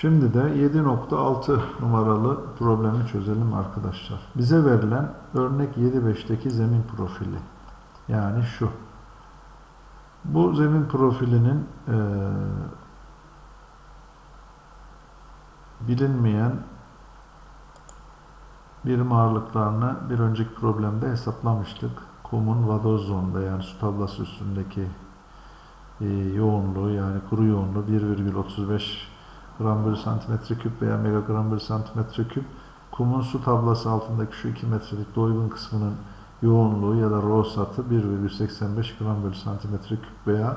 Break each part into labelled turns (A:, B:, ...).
A: Şimdi de 7.6 numaralı problemi çözelim arkadaşlar. Bize verilen örnek 7.5'teki zemin profili. Yani şu. Bu zemin profilinin eee, bilinmeyen birim ağırlıklarını bir önceki problemde hesaplamıştık. Kumun vadoz zonda yani su tablası üstündeki e, yoğunluğu yani kuru yoğunluğu 1,35 gram bölü santimetre küp veya megagram bölü santimetre küp. Kumun su tablası altındaki şu 2 metrelik doygun kısmının yoğunluğu ya da rho satı 1,85 gram bölü santimetre küp veya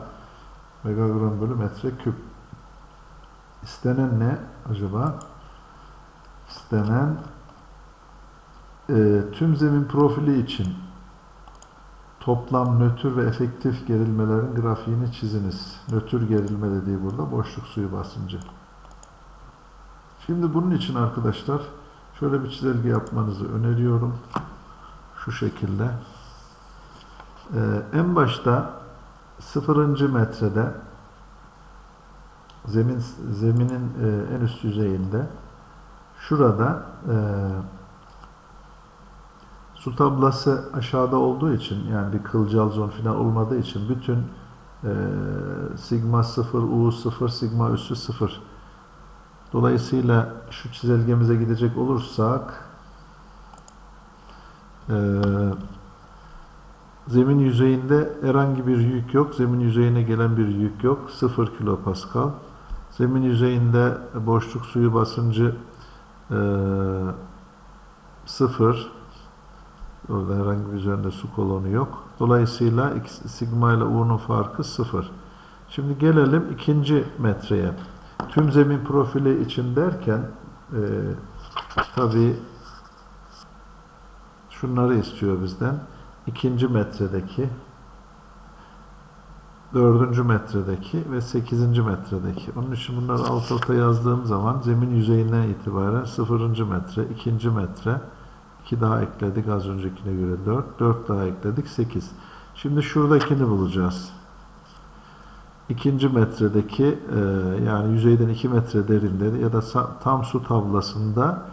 A: megagram bölü metre küp. İstenen ne acaba? İstenen e, tüm zemin profili için toplam nötr ve efektif gerilmelerin grafiğini çiziniz. Nötr gerilme dediği burada boşluk suyu basıncı. Şimdi bunun için arkadaşlar şöyle bir çizelge yapmanızı öneriyorum. Şu şekilde. Ee, en başta sıfırıncı metrede zemin zeminin e, en üst yüzeyinde şurada e, su tablası aşağıda olduğu için yani bir kılcal zon falan olmadığı için bütün e, sigma 0, u 0, sigma üssü 0 dolayısıyla şu çizelgemize gidecek olursak e, zemin yüzeyinde herhangi bir yük yok. Zemin yüzeyine gelen bir yük yok. 0 kilopascal. Zemin yüzeyinde boşluk suyu basıncı e, 0 Orada herhangi bir üzerinde su kolonu yok. Dolayısıyla sigma ile u'nun farkı 0. Şimdi gelelim ikinci metreye. Tüm zemin profili için derken e, tabi şunları istiyor bizden. İkinci metredeki dördüncü metredeki ve sekizinci metredeki. Onun için bunları alt alta yazdığım zaman zemin yüzeyinden itibaren sıfırıncı metre, ikinci metre, 2 daha ekledik az öncekine göre 4. 4 daha ekledik 8. Şimdi şuradakini bulacağız. İkinci metredeki e, yani yüzeyden 2 metre derinde ya da tam su tablasında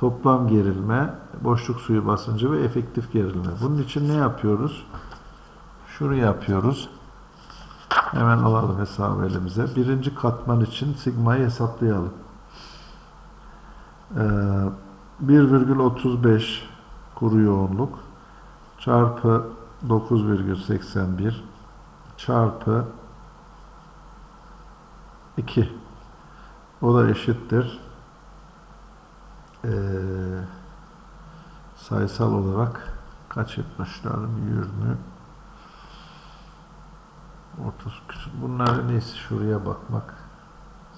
A: toplam gerilme, boşluk suyu basıncı ve efektif gerilme. Bunun için ne yapıyoruz? Şunu yapıyoruz. Hemen alalım hesabı elimize. Birinci katman için sigmayı hesaplayalım. Eee 1,35 kuru yoğunluk çarpı 9,81 çarpı 2 o da eşittir. Ee, sayısal olarak kaç etmiş lazım 20 30 küsur bunların iyisi şuraya bakmak.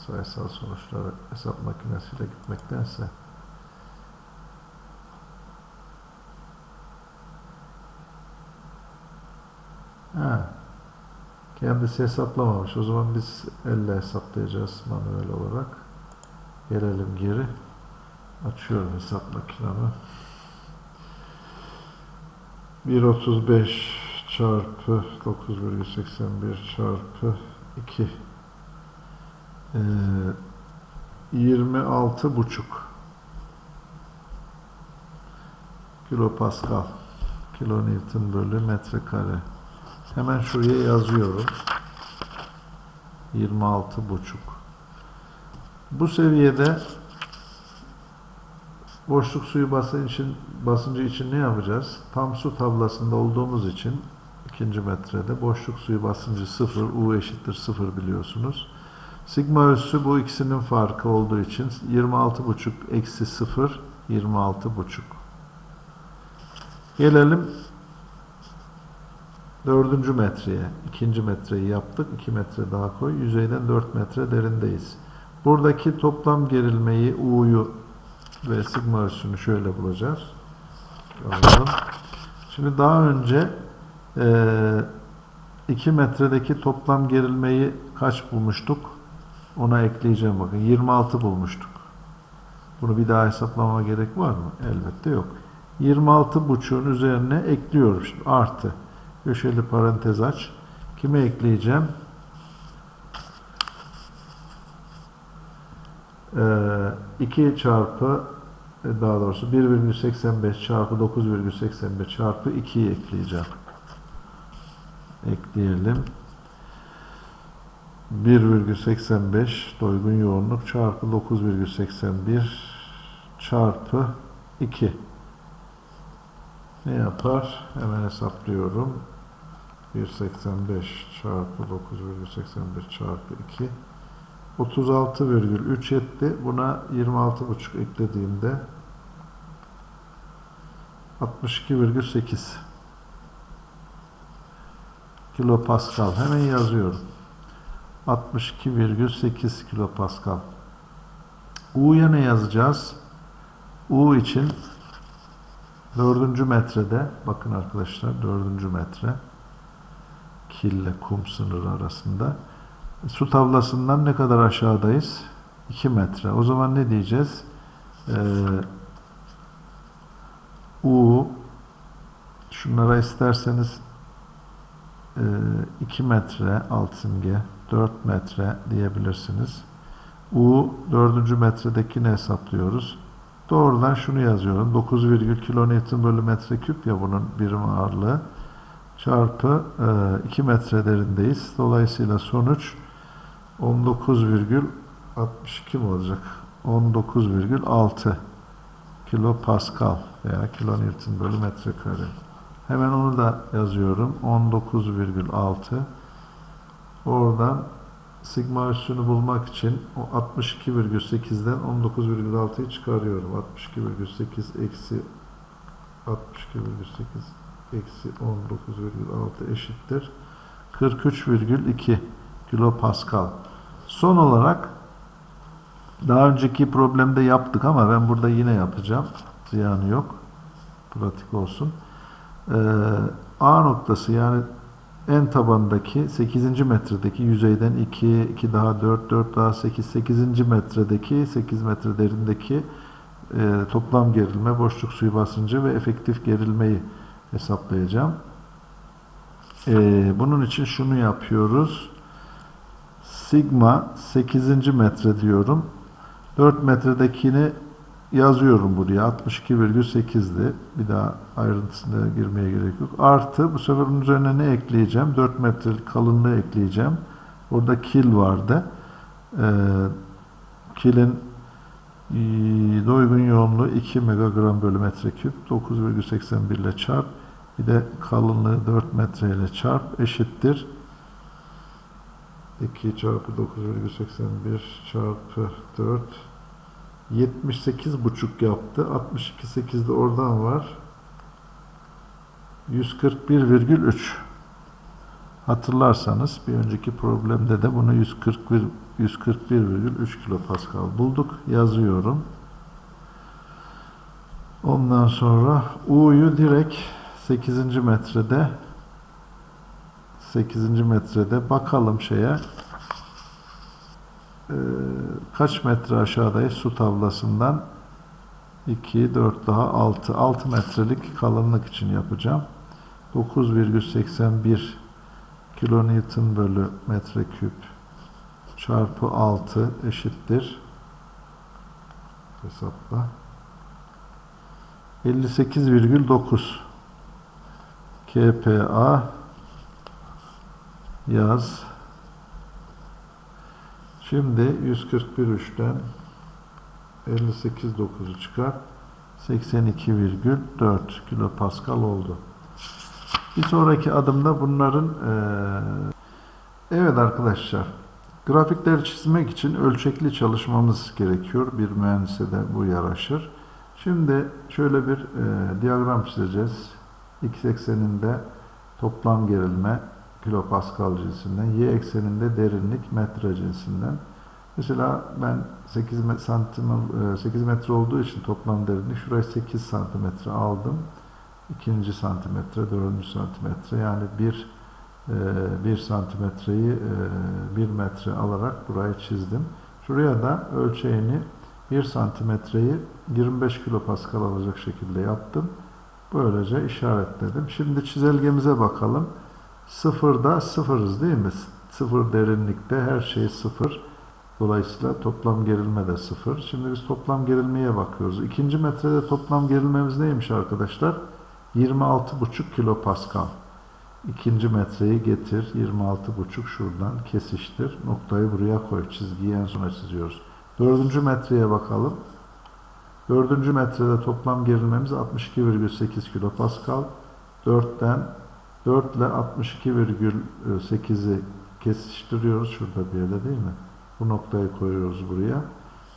A: Sayısal sonuçları hesap makinesiyle gitmektense. Ha. Kendisi hesaplamamış. O zaman biz elle hesaplayacağız manuel olarak. Gelelim geri. Açıyorum hesap makinamı. 1.35 çarpı 9,81 çarpı 2 ee, 26 buçuk kilopascal kilonewton bölü metrekare Hemen şuraya yazıyorum. 26 buçuk. Bu seviyede boşluk suyu basıncı için, basıncı için ne yapacağız? Tam su tablasında olduğumuz için ikinci metrede boşluk suyu basıncı 0, U eşittir 0 biliyorsunuz. Sigma üssü bu ikisinin farkı olduğu için 26 buçuk eksi 0, 26 buçuk. Gelelim Dördüncü metreye, ikinci metreyi yaptık. 2 metre daha koy. Yüzeyden 4 metre derindeyiz. Buradaki toplam gerilmeyi U'yu ve sigma ölçüsünü şöyle bulacağız. Alalım. Şimdi daha önce 2 e, metredeki toplam gerilmeyi kaç bulmuştuk? Ona ekleyeceğim bakın. 26 bulmuştuk. Bunu bir daha hesaplamama gerek var mı? Elbette yok. 26 buçuğun üzerine ekliyorum. Şimdi artı. Köşeli parantez aç. Kime ekleyeceğim? Ee, 2 çarpı e, daha doğrusu 1,85 çarpı 9,81 çarpı 2'yi ekleyeceğim. Ekleyelim. 1,85 doygun yoğunluk çarpı 9,81 çarpı 2 ne yapar? Hemen hesaplıyorum. 1,85 çarpı 9,81 çarpı 2 36,3 etti. Buna 26,5 eklediğimde 62,8 kilopascal. Hemen yazıyorum. 62,8 kilopascal. U'ya ne yazacağız? U için dördüncü metrede bakın arkadaşlar dördüncü metre kille kum sınırı arasında su tavlasından ne kadar aşağıdayız? 2 metre. O zaman ne diyeceğiz? Ee, U şunlara isterseniz 2 metre alt simge 4 metre diyebilirsiniz. U 4. metredekini hesaplıyoruz. Doğrudan şunu yazıyorum. 9, kilonewton bölü metre küp ya bunun birim ağırlığı çarpı e, 2 metre derindeyiz. Dolayısıyla sonuç 19,62 mi olacak? 19,6 kilo pascal veya kilonewton bölü metrekare. Hemen onu da yazıyorum. 19,6 Oradan sigma üssünü bulmak için o 62,8'den 19,6'yı çıkarıyorum. 62,8 eksi 62,8 eksi 19,6 eşittir. 43,2 kilopascal. Son olarak daha önceki problemde yaptık ama ben burada yine yapacağım. Ziyanı yok. Pratik olsun. Ee, A noktası yani en tabandaki 8. metredeki yüzeyden 2, 2 daha 4, 4 daha 8, 8. metredeki 8 metre derindeki e, toplam gerilme, boşluk suyu basıncı ve efektif gerilmeyi hesaplayacağım. E, bunun için şunu yapıyoruz. Sigma 8. metre diyorum. 4 metredekini yazıyorum buraya. 62,8'di. Bir daha ayrıntısına girmeye gerek yok. Artı bu sefer bunun üzerine ne ekleyeceğim? 4 metrelik kalınlığı ekleyeceğim. Orada kil vardı. Ee, kilin doygun yoğunluğu 2 megagram bölü metreküp 9,81 ile çarp bir de kalınlığı 4 metre ile çarp eşittir 2 çarpı 9,81 çarpı 4 78 buçuk yaptı. 62 8 de oradan var. 141,3 Hatırlarsanız bir önceki problemde de bunu 141 141,3 kilopascal bulduk. Yazıyorum. Ondan sonra U'yu direkt 8. metrede 8. metrede bakalım şeye. E, kaç metre aşağıdayız su tavlasından? 2, 4 daha 6 6 metrelik kalınlık için yapacağım. 9,81 kilonewton bölü metreküp çarpı 6 eşittir. Hesapla. 58,9 kPa yaz Şimdi 141.3'ten 58.9'u çıkar. 82,4 kilopascal oldu. Bir sonraki adımda bunların ee, evet arkadaşlar grafikleri çizmek için ölçekli çalışmamız gerekiyor. Bir mühendise de bu yaraşır. Şimdi şöyle bir e, diyagram çizeceğiz. X ekseninde toplam gerilme, kilopascal cinsinden, y ekseninde derinlik metre cinsinden. Mesela ben 8 santim 8 e, metre olduğu için toplam derinlik şuraya 8 santimetre aldım. ikinci santimetre, dördüncü santimetre yani bir e, bir santimetreyi e, bir metre alarak burayı çizdim. Şuraya da ölçeğini 1 santimetreyi 25 kilopascal alacak şekilde yaptım. Böylece işaretledim. Şimdi çizelgemize bakalım. Sıfırda sıfırız değil mi? Sıfır derinlikte her şey sıfır. Dolayısıyla toplam gerilme de sıfır. Şimdi biz toplam gerilmeye bakıyoruz. İkinci metrede toplam gerilmemiz neymiş arkadaşlar? 26,5 kilopascal. İkinci metreyi getir. 26,5 şuradan kesiştir. Noktayı buraya koy. Çizgiyi en sona çiziyoruz. Dördüncü metreye bakalım. Dördüncü metrede toplam gerilmemiz 62,8 kilopascal. 4'ten 4 ile 62,8'i kesiştiriyoruz. Şurada bir yerde değil mi? Bu noktayı koyuyoruz buraya.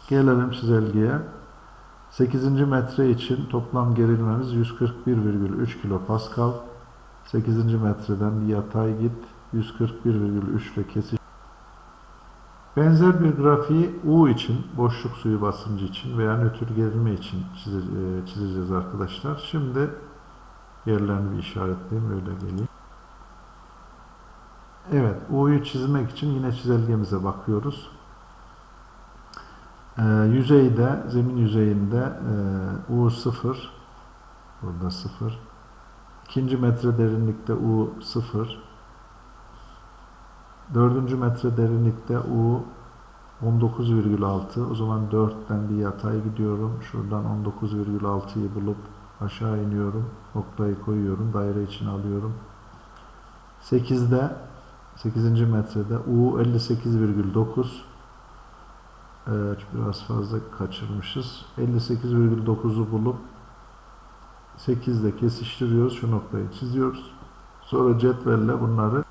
A: Gelelim çizelgeye. 8. metre için toplam gerilmemiz 141,3 kilopascal. 8. metreden bir yatay git. 141,3 ile kesiş. Benzer bir grafiği U için, boşluk suyu basıncı için veya nötr gerilme için e, çizeceğiz arkadaşlar. Şimdi yerlerini bir işaretleyeyim, öyle geleyim. Evet, U'yu çizmek için yine çizelgemize bakıyoruz. Ee, yüzeyde, zemin yüzeyinde e, U 0, burada 0. İkinci metre derinlikte U 0. Dördüncü metre derinlikte U 19,6. O zaman 4'ten bir yatay gidiyorum. Şuradan 19,6'yı bulup aşağı iniyorum. Noktayı koyuyorum. Daire içine alıyorum. 8'de 8. metrede U 58,9 Evet, biraz fazla kaçırmışız. 58,9'u bulup 8 ile kesiştiriyoruz. Şu noktayı çiziyoruz. Sonra cetvelle bunları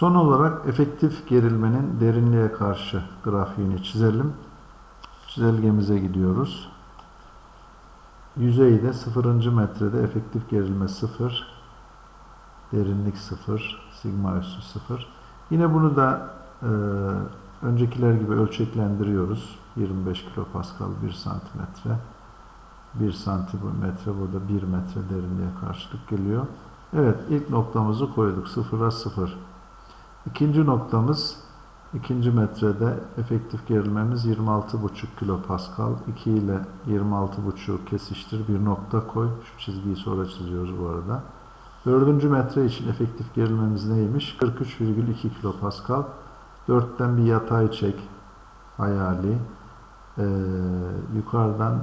A: son olarak efektif gerilmenin derinliğe karşı grafiğini çizelim. Çizelgemize gidiyoruz. Yüzeyde 0. metrede efektif gerilme 0. Derinlik 0. Sigma üssü 0. Yine bunu da e, öncekiler gibi ölçeklendiriyoruz. 25 kilopascal 1 santimetre. 1 santimetre burada 1 metre derinliğe karşılık geliyor. Evet ilk noktamızı koyduk. 0'a 0. İkinci noktamız ikinci metrede efektif gerilmemiz 26,5 kilopascal. 2 ile 26,5'u kesiştir. Bir nokta koy. Şu çizgiyi sonra çiziyoruz bu arada. Dördüncü metre için efektif gerilmemiz neymiş? 43,2 kilopascal. 4'ten bir yatay çek. Hayali. Ee, yukarıdan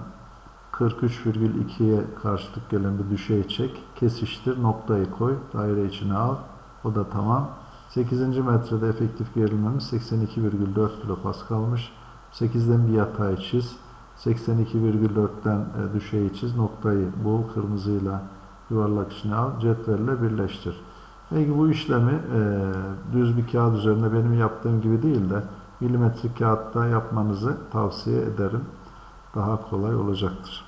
A: 43,2'ye karşılık gelen bir düşey çek. Kesiştir. Noktayı koy. Daire içine al. O da tamam. 8. metrede efektif gerilmemiz 82,4 kilopascalmış. 8'den bir yatay çiz. 82,4'ten e, düşeyi çiz. Noktayı bul. Kırmızıyla yuvarlak içine al. Cetvelle birleştir. Peki bu işlemi e, düz bir kağıt üzerinde benim yaptığım gibi değil de milimetrik kağıtta yapmanızı tavsiye ederim. Daha kolay olacaktır.